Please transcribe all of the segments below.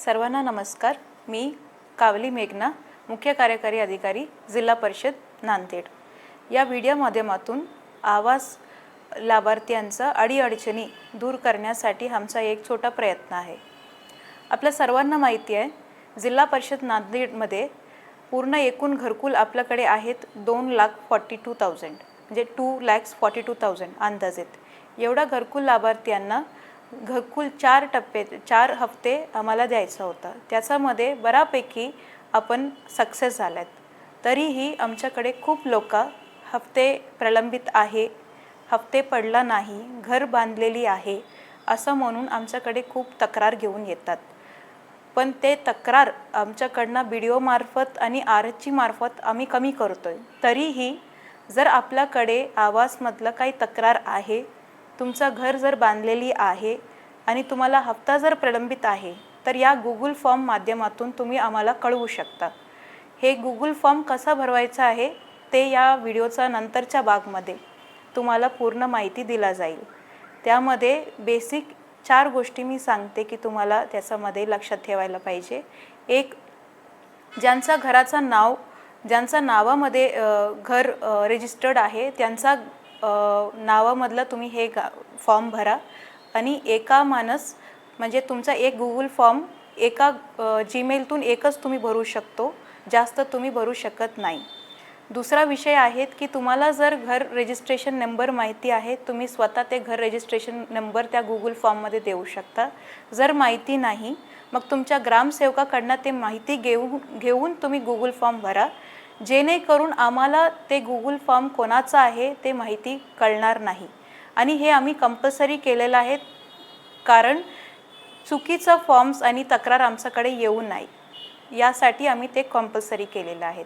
सर्वांना नमस्कार. मी कावली मेघना मुख्य कार्यकारी अधिकारी जिल्हा परिषद नांदेड. या व्हिडिओ माध्यमातून आवाज लाभार्थ्यांचा अडीअडचणी दूर करण्यासाठी आमचा एक छोटा प्रयत्न आहे. आपल्या सर्वांना माहिती आहे जिल्हा परिषद नांदेडमध्ये पूर्ण एकूण घरकुल आपल्याकडे आहेत दोन लाख फॉर्टी टू थाउजंड म्हणजे two lakhs forty two thousand अंदाजेत. एवढा घरकुल लाभार्थ्यांना घरकुल चार टप्पे चार हप्ते आम्हाला द्यायचा होता. त्याच्यामध्ये बऱ्यापैकी आपण सक्सेस झाल्यात. तरीही आमच्याकडे खूप लोक हप्ते प्रलंबित आहे हप्ते पडला नाही घर बांधलेली आहे असं म्हणून आमच्याकडे खूप तक्रार घेऊन येतात. पण ते तक्रार आमच्याकडनं बी डी ओमार्फत आणि आर एचची मार्फत आम्ही कमी करतो आहे तरीही जर आपल्याकडे आवासमधलं काही तक्रार आहे तुमचं घर जर बांधलेली आहे आणि तुम्हाला हप्ता जर प्रलंबित आहे तर या गुगल फॉर्म माध्यमातून तुम्ही आम्हाला कळवू शकता. हे गुगल फॉर्म कसा भरवायचा आहे ते या व्हिडिओचा नंतरच्या भागमध्ये तुम्हाला पूर्ण माहिती दिला जाईल. त्यामध्ये बेसिक चार गोष्टी मी सांगते की तुम्हाला त्याच्यामध्ये लक्षात ठेवायला पाहिजे. एक ज्यांचा घराचं नाव ज्यांचा नावामध्ये घर रजिस्टर्ड आहे त्यांचा नावामधलं तुम्ही हे गा फॉर्म भरा. आणि एका माणस म्हणजे तुमचा एक गुगल फॉर्म एका जीमेलतून एकच तुम्ही भरू शकतो. जास्त तुम्ही भरू शकत नाही. दुसरा विषय आहे की तुम्हाला जर घर रजिस्ट्रेशन नंबर माहिती आहे तुम्ही स्वतः ते घर रजिस्ट्रेशन नंबर त्या गुगल फॉर्ममध्ये देऊ शकता. जर माहिती नाही मग तुमच्या ग्रामसेवकाकडनं ते माहिती घेऊन घेऊन तुम्ही गुगल फॉर्म भरा. जेणेकरून आम्हाला ते गुगल फॉर्म कोणाचं आहे ते माहिती कळणार नाही. आणि हे आम्ही कंपल्सरी केलेलं आहे कारण चुकीचं फॉर्म्स आणि तक्रार आमच्याकडे येऊ नाही. यासाठी आम्ही ते कंपल्सरी केलेलं आहेत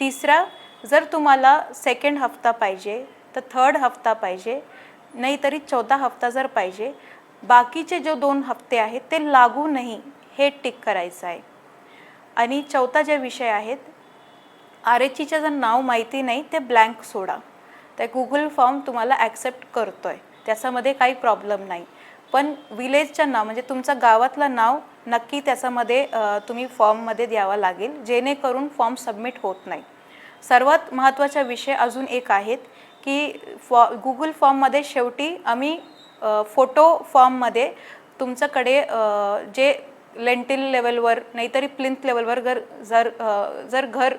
तिसरा जर तुम्हाला सेकंड हफ्ता पाहिजे तर थर्ड हफ्ता पाहिजे नाहीतरी चौथा हफ्ता जर पाहिजे बाकीचे जो दोन हफ्ते आहेत ते लागू नाही हे टिक करायचं आहे. आणि चौथा जे विषय आहेत आर एच ईचं जर नाव माहिती नाही ते ब्लँक सोडा. त्या गुगल फॉर्म तुम्हाला ॲक्सेप्ट करतो आहे त्याच्यामध्ये काही प्रॉब्लेम नाही. पण विलेजच्या नाव म्हणजे तुमचं गावातलं नाव नक्की त्याच्यामध्ये तुम्ही फॉर्ममध्ये द्यावा लागेल. जेणेकरून फॉर्म सबमिट होत नाही. सर्वात महत्त्वाचा विषय अजून एक आहेत की फॉ गुगल फॉर्ममध्ये शेवटी आम्ही फोटो फॉर्ममध्ये तुमच्याकडे जे लेंटिल लेवलवर नाहीतरी प्लिंथ लेवलवर घर जर जर घर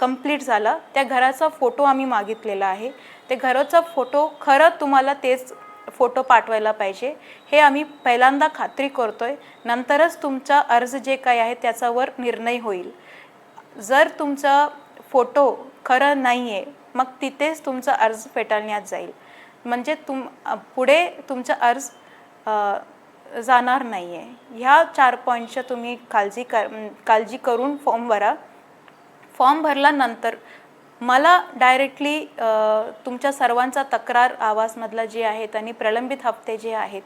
कंप्लीट झाला. त्या घराचा फोटो आम्ही मागितलेला आहे. ते घराचा फोटो खरं तुम्हाला तेच फोटो पाठवायला पाहिजे. हे आम्ही पहिल्यांदा खात्री करतोय. नंतरच तुमचा अर्ज जे काही आहे त्याच्यावर निर्णय होईल. जर तुमचा फोटो खरं नाही आहे मग तिथेच तुमचा अर्ज फेटाळण्यात जाईल. म्हणजे तुम पुढे तुमचा अर्ज जाणार नाही आहे ह्या चार पॉईंटच्या तुम्ही काळजी कर काळजी करून फॉर्म भरा. फॉर्म भरल्यानंतर मला डायरेक्टली तुमच्या सर्वांचा तक्रार आवाजमधला जे आहेत आणि प्रलंबित हप्ते जे आहेत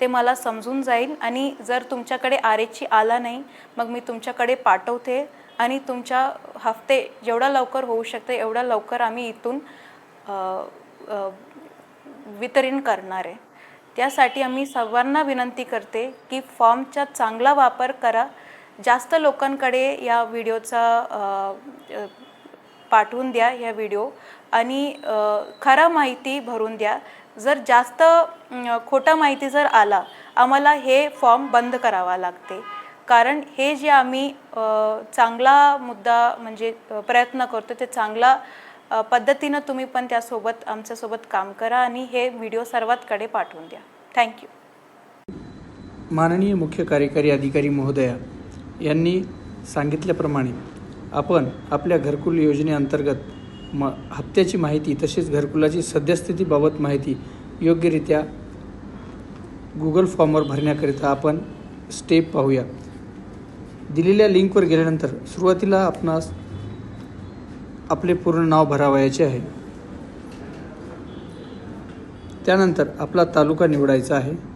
ते मला समजून जाईल आणि जर तुमच्याकडे आर एचची आला नाही मग मी तुमच्याकडे पाठवते आणि तुमच्या हफ्ते जेवढा लवकर होऊ शकते एवढा लवकर आम्ही इथून वितरण करणार आहे. त्यासाठी आम्ही सर्वांना विनंती करते की फॉर्मचा चांगला वापर करा जास्त लोकांकडे या व्हिडिओचा पाठवून द्या ह्या व्हिडिओ आणि खरा माहिती भरून द्या. जर जास्त खोटा माहिती जर आला आम्हाला हे फॉर्म बंद करावा लागते. कारण हे जे आम्ही चांगला मुद्दा म्हणजे प्रयत्न करतो ते चांगला पद्धतीनं तुम्ही पण त्यासोबत आमच्यासोबत काम करा आणि हे व्हिडिओ सर्वातकडे पाठवून द्या. थँक्यू माननीय मुख्य कार्यकारी अधिकारी महोदया यांनी सांगितल्याप्रमाणे आपण आपल्या घरकुल योजनेअंतर्गत म हप्त्याची माहिती तसेच घरकुलाची सद्यस्थितीबाबत माहिती योग्यरित्या गुगल फॉर्मवर भरण्याकरिता आपण स्टेप पाहूया. दिलेल्या लिंकवर गेल्यानंतर सुरुवातीला आपणास आपले पूर्ण नाव भरावयाचे आहे. त्यानंतर आपला तालुका निवडायचा आहे.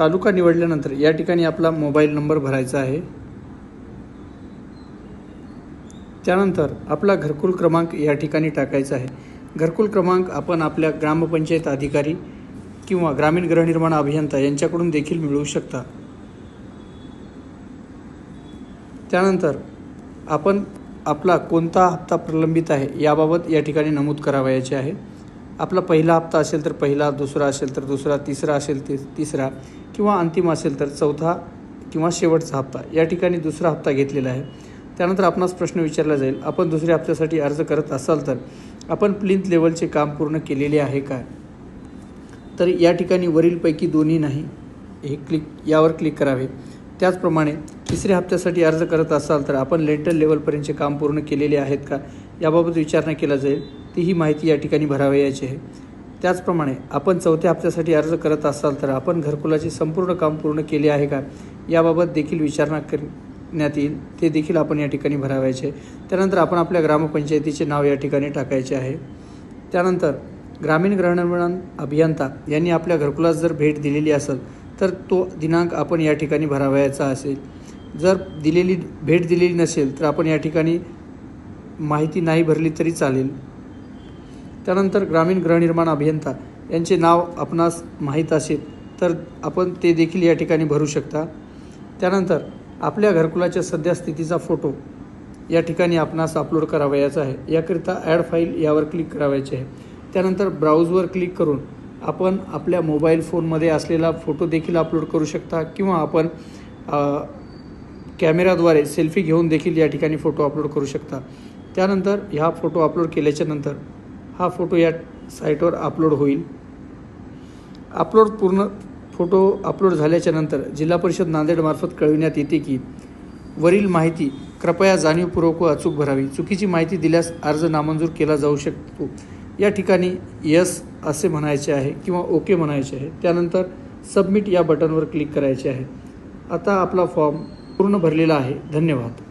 तालुका निवडल्यानंतर या ठिकाणी आपला मोबाईल नंबर भरायचा आहे. त्यानंतर आपला घरकुल क्रमांक या ठिकाणी टाकायचा आहे. घरकुल क्रमांक आपण आपल्या ग्रामपंचायत अधिकारी किंवा ग्रामीण गृहनिर्माण अभियंता यांच्याकडून देखील मिळवू शकता. त्यानंतर आपण आपला कोणता हप्ता प्रलंबित आहे याबाबत या ठिकाणी नमूद करावयाचे आहे. आपला पहिला हप्ता असेल तर पहिला दुसरा असेल तर दुसरा तिसरा असेल ते तिसरा किंवा अंतिम असेल तर चौथा किंवा शेवटचा हप्ता. या ठिकाणी दुसरा हप्ता घेतलेला आहे. त्यानंतर आपणास प्रश्न विचारला जाईल आपण दुसऱ्या हप्त्यासाठी अर्ज करत असाल तर आपण प्लिंथ लेवलचे काम पूर्ण केलेले आहे काय तर या ठिकाणी वरीलपैकी दोन्ही नाही. हे क्लिक यावर क्लिक करावे. त्याचप्रमाणे तिसऱ्या हप्त्यासाठी अर्ज करत असाल तर आपण लेंटल लेवलपर्यंतचे काम पूर्ण केलेले आहेत का? याबाबत विचारणा केला जाईल. ती ही माहिती या ठिकाणी भरावयाची आहे. त्याचप्रमाणे आपण चौथ्या हप्त्यासाठी अर्ज करत असाल तर आपण घरकुलाचे संपूर्ण काम पूर्ण केले आहे का? याबाबत देखील विचारणा करण्यात येईल. ते देखील आपण या ठिकाणी भरावायचे त्यानंतर आपण आपल्या ग्रामपंचायतीचे नाव या ठिकाणी टाकायचे आहे. त्यानंतर ग्रामीण गृहनिर्माण अभियंता यांनी आपल्या घरकुलास जर भेट दिलेली असेल तर तो दिनांक आपण या ठिकाणी भरावयाचा असेल. जर दिलेली भेट दिलेली नसेल तर आपण या ठिकाणी माहिती नाही भरली तरी चालेल. त्यानंतर ग्रामीण गृहनिर्माण अभियंता यांचे नाव आपणास माहीत असेल तर आपण ते देखील या ठिकाणी भरू शकता. त्यानंतर आपल्या घरकुलाच्या सध्या स्थितीचा फोटो या ठिकाणी आपणास अपलोड करावयाचा आहे. याकरिता ॲड फाईल यावर क्लिक करावायचे आहे. त्यानंतर ब्राउजवर क्लिक करून आपण आपल्या मोबाईल फोनमध्ये असलेला फोटो देखील अपलोड करू शकता किंवा आपण कॅमेराद्वारे सेल्फी घेऊन देखील या ठिकाणी फोटो अपलोड करू शकता. त्यानंतर ह्या फोटो अपलोड केल्याच्यानंतर हा फोटो या साईटवर अपलोड होईल. अपलोड पूर्ण फोटो अपलोड झाल्याच्यानंतर जिल्हा परिषद नांदेडमार्फत कळविण्यात येते की वरील माहिती कृपया जाणीवपूर्वक व अचूक भरावी. चुकीची माहिती दिल्यास अर्ज नामंजूर केला जाऊ शकतो. या ठिकाणी यस असे म्हणायचे आहे किंवा ओके म्हणायचे आहे. त्यानंतर सबमिट या बटनवर क्लिक करायचे आहे. आता आपला फॉर्म पूर्ण भरलेला आहे. धन्यवाद.